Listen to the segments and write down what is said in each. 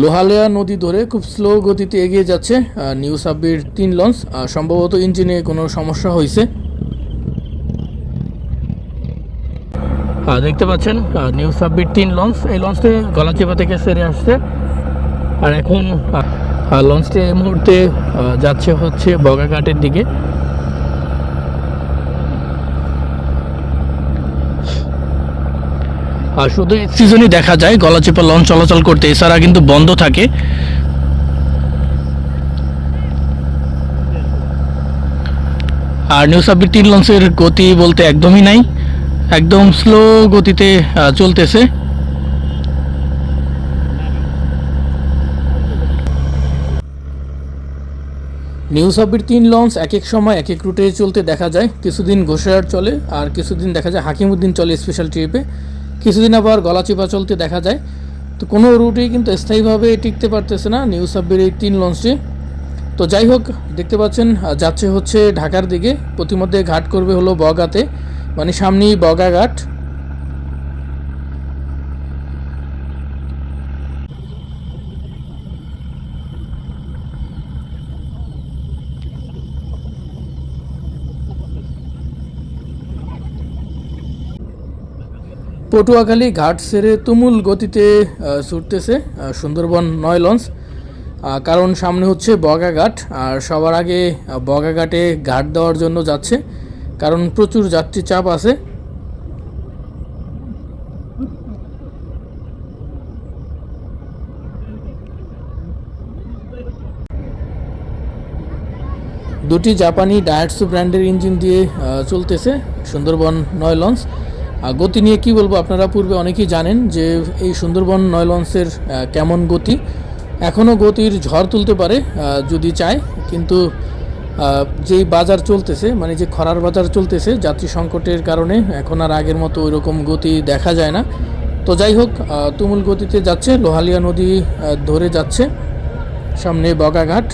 লোহালেয়া নদী ধরে খুব স্লো গতিতে এগিয়ে যাচ্ছে নিউ সাব্বির তিন লঞ্চ সম্ভবত ইঞ্জিনে কোনো সমস্যা হয়েছে। আহ, দেখতে পাচ্ছেন নিউ সাব্বির তিন লঞ্চ এই লঞ্চটি গলাচিপা থেকে সেরে আসছে। আর এখন লঞ্চটি এই মুহূর্তে যাচ্ছে হচ্ছে বগাঘাটের দিকে। শুধু সিজনই দেখা যায় গলাচিপা লঞ্চ চলাচল করতে, এছাড়া কিন্তু বন্ধ থাকে। আর নিউ সাব্বির তিন লঞ্চের গতি বলতে একদমই নাই। একদম স্লো গতিতে চলতেছে। নিউ সাব্বির তিন লঞ্চ এক এক সময়, এক এক রুটে চলতে দেখা যায়। কিছুদিন ঘোষার চলে, আর কিছুদিন দেখা যায় হাকিমউদ্দিন চলে স্পেশাল ট্রিপে কিছুদিন আবার গলা চিপা চলতে দেখা যায়। তো কোনো রুটেই কিন্তু স্থায়ীভাবে টিকতে পারতেছে না নিউ সাব্বির এই তিন লঞ্চটি তো যাই হোক, দেখতে পাচ্ছেন যাচ্ছে হচ্ছে ঢাকার দিকে। প্রতিমধ্যে ঘাট করবে হলো বগাতে মানে সামনেই বগা ঘাট। পটুয়াখালী ঘাট সেরে তুমুল গতিতে ছুটতেছে সুন্দরবন নয় লঞ্চ। কারণ সামনে হচ্ছে বগাঘাট আর সবার আগে বগাঘাটে ঘাট দেওয়ার জন্য যাচ্ছে, কারণ প্রচুর যাত্রী চাপ আছে। দুটি জাপানি ডায়াটসু ব্র্যান্ডের ইঞ্জিন দিয়ে চলতেছে সুন্দরবন নয় লঞ্চ। গতি নিয়ে কি বলব, আপনারা পূর্বে অনেকেই জানেন যে এই সুন্দরবন নয় লঞ্চের কেমন গতি। এখনও গতির ঝড় তুলতে পারে যদি চায়, কিন্তু যেই বাজার চলতেছে মানে যে খরার বাজার চলতেছে, যাত্রী সংকটের কারণে এখন আর আগের মতো ওই রকম গতি দেখা যায় না। তো যাই হোক তুমুল গতিতে যাচ্ছে, লোহালিয়া নদী ধরে যাচ্ছে, সামনে বগাঘাট।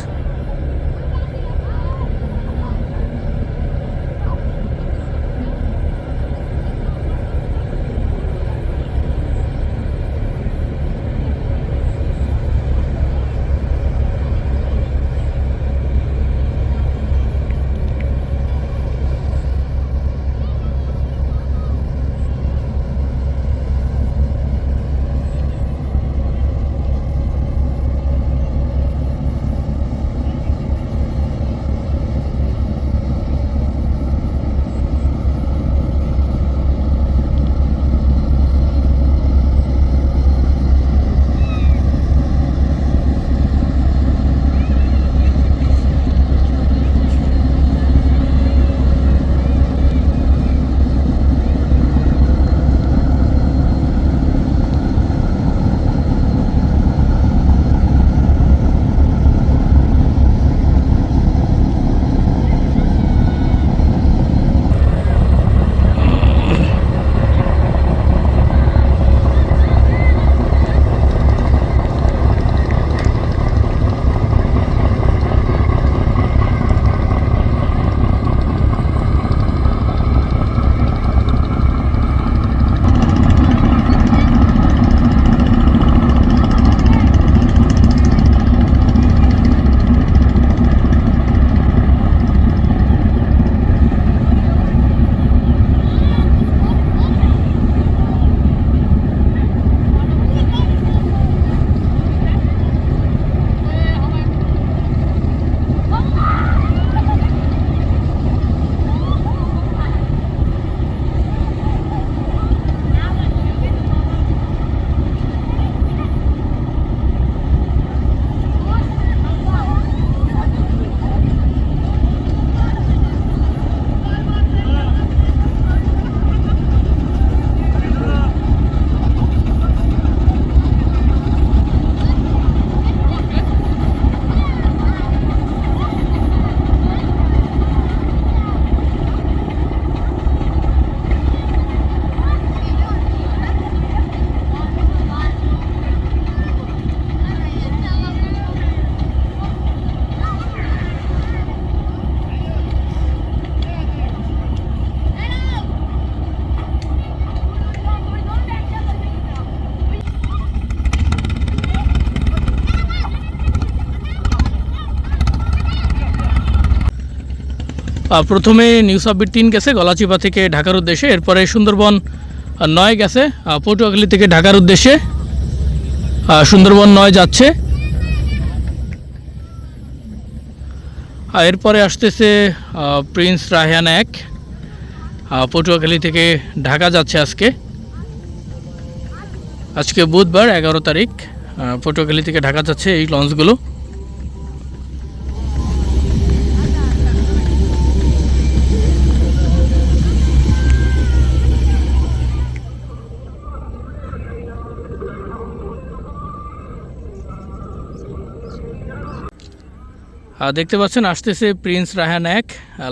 প্রথমে নিউ সাব্বির তিন গেছে, গলাচিপা থেকে ঢাকার উদ্দেশ্যে। এরপরে সুন্দরবন নয় গেছে পটুয়াখালী থেকে ঢাকার উদ্দেশ্যে। সুন্দরবন নয় যাচ্ছে। এরপরে আসতেছে প্রিন্স রায়হান এক। পটুয়াখালী থেকে ঢাকা যাচ্ছে আজকে। আজকে বুধবার, এগারো তারিখ পটুয়াখালী থেকে ঢাকা যাচ্ছে এই লঞ্চগুলো। দেখতে পাচ্ছেন আসতেছে প্রিন্স রায়হান এক।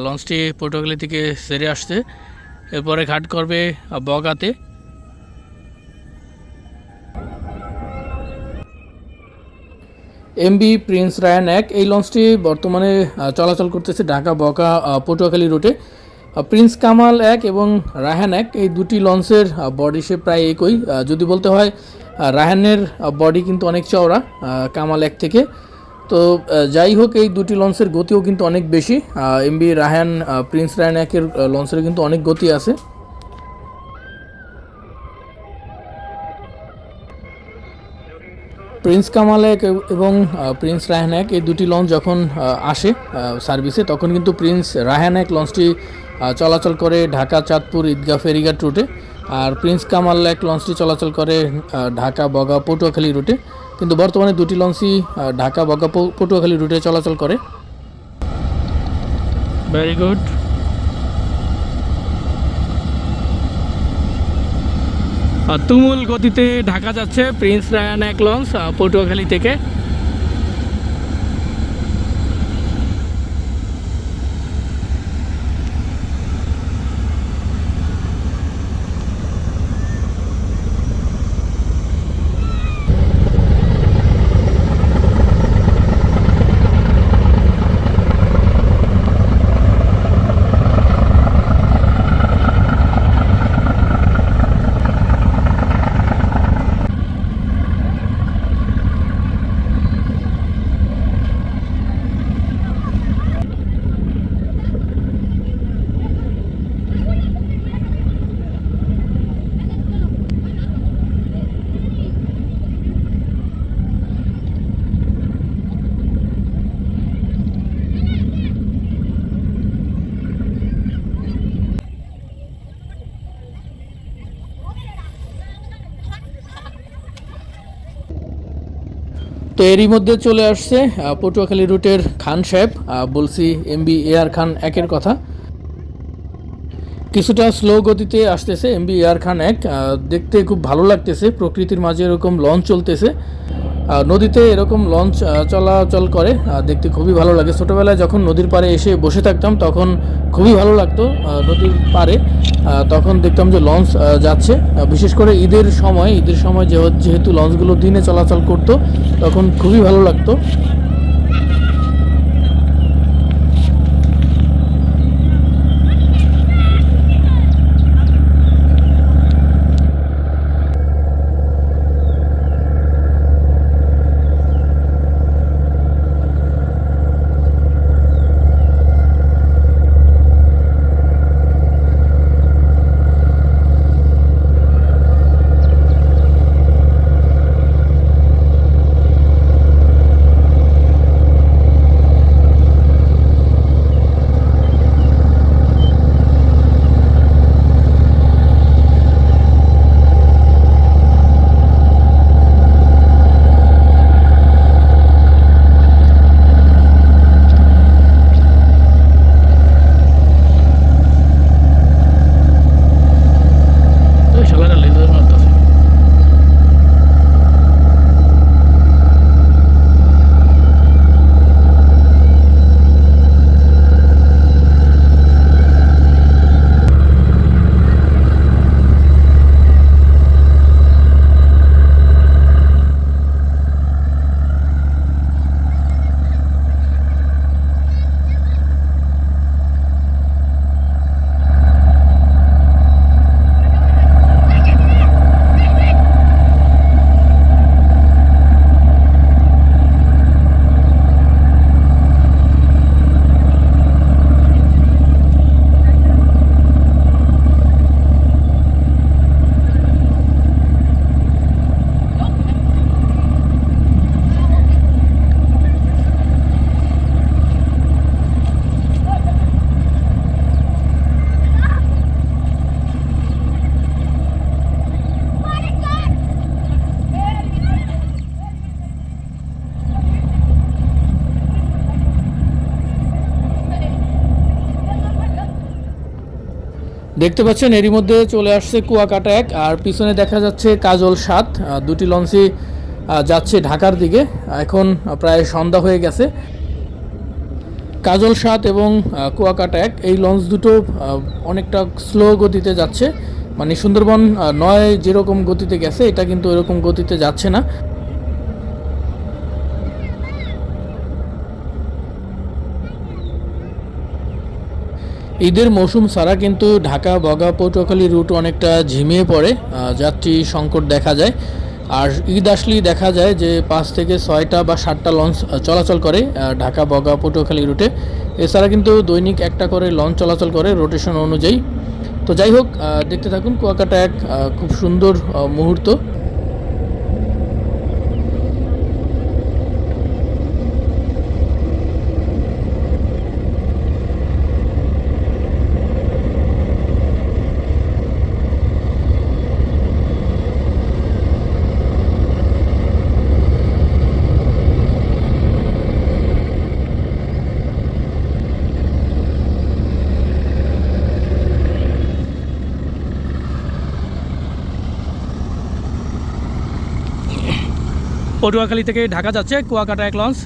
লঞ্চটি পটুয়াখালী থেকে সেরে আসছে। এরপরে ঘাট করবে বগাতে। এমবি প্রিন্স রায়ান এক এই লঞ্চটি বর্তমানে চলাচল করতেছে ঢাকা বকা পটুয়াখালী রুটে। প্রিন্স কামাল এক এবং রায়হান এক এই দুটি লঞ্চের বডি সে প্রায় একই। যদি বলতে হয় আহ, রায়হানের বডি কিন্তু অনেক চওড়া কামাল এক থেকে। তো যাই হোক এই দুটি লঞ্চের গতিও কিন্তু অনেক বেশি। এমবি রায়হান আহ, প্রিন্স রায়ান একের লঞ্চের কিন্তু অনেক গতি আছে। প্রিন্স কামাল এক এবং প্রিন্স রায়হান এক এই দুটি লঞ্চ যখন আসে সার্ভিসে তখন কিন্তু প্রিন্স রায়হান এক লঞ্চটি চলাচল করে ঢাকা চাঁদপুর ঈদগাহ ফেরিঘাট রুটে। আর প্রিন্স কামাল এক লঞ্চটি চলাচল করে ঢাকা বগা পটুয়াখালী রুটে। কিন্তু বর্তমানে দুটি লঞ্চই ঢাকা, বগা পটুয়াখালী রুটে চলাচল করে। ভেরি গুড তুমুল গতিতে ঢাকা যাচ্ছে প্রিন্স রায়ান এক লঞ্চ পটুয়াখালী থেকে। তো এরই মধ্যে চলে আসছে পটুয়াখালী রুটের খান সাহেব। বলছি এমবি এ আর খান একের কথা। কিছুটা স্লো গতিতে আসতেছে এমবি এআর খান এক। দেখতে খুব ভালো লাগতেছে, প্রকৃতির মাঝে এরকম লঞ্চ চলতেছে। নদীতে এরকম লঞ্চ চলাচল করে দেখতে খুবই ভালো লাগে। ছোটোবেলায় যখন নদীর পাড়ে এসে বসে থাকতাম, তখন খুবই ভালো লাগতো নদীর পাড়ে। তখন দেখতাম যে লঞ্চ যাচ্ছে। বিশেষ করে ঈদের সময় ঈদের সময় যেহ- যেহেতু লঞ্চগুলো দিনে চলাচল করতো, তখন খুবই ভালো লাগতো। দেখতে পাচ্ছেন, এরই মধ্যে চলে আসছে কুয়াকাটা এক, আর পিছনে দেখা যাচ্ছে কাজল সাত দুটি লঞ্চই যাচ্ছে ঢাকার দিকে। এখন প্রায় সন্ধ্যা হয়ে গেছে। কাজল সাত এবং কুয়াকাটা এক, এই লঞ্চ দুটো অনেকটা স্লো গতিতে যাচ্ছে। মানে সুন্দরবন নয় যেরকম গতিতে গেছে, এটা কিন্তু এরকম গতিতে যাচ্ছে না। ঈদের মৌসুম ছাড়া কিন্তু ঢাকা, বগা, পটুয়াখালী রুট অনেকটা ঝিমিয়ে পড়ে যাত্রী সংকট দেখা যায়। আর ঈদ আসলেই দেখা যায় যে পাঁচ থেকে ছয়টা বা সাতটা লঞ্চ চলাচল করে ঢাকা, বগা, পটুয়াখালী রুটে এছাড়া কিন্তু দৈনিক একটা করে লঞ্চ চলাচল করে রোটেশন অনুযায়ী। তো যাই হোক দেখতে থাকুন কুয়াকাটা এক খুব সুন্দর মুহূর্ত। পটুয়াখালী থেকে ঢাকা যাচ্ছে কুয়াকাটা এক লঞ্চ।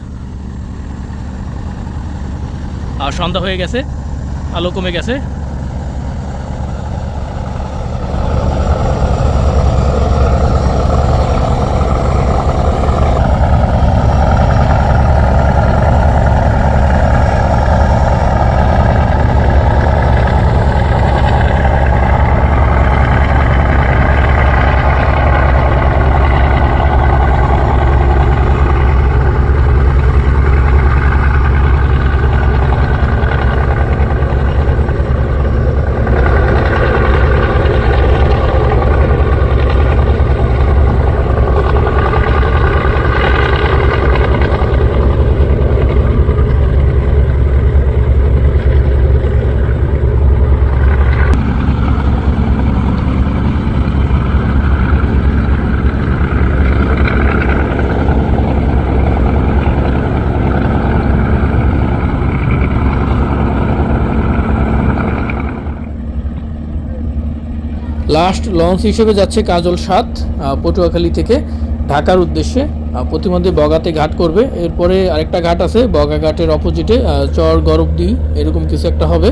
আর সন্ধ্যা হয়ে গেছে আলো কমে গেছে। লাস্ট লঞ্চ হিসেবে যাচ্ছে কাজল সাত পটুয়াখালী থেকে। ঢাকার উদ্দেশ্যে প্রতিমধ্যে বগাতে ঘাট করবে। এরপরে আরেকটা ঘাট আছে, বগা ঘাটের অপোজিটে চর গরবদি, এরকম কিছু একটা হবে।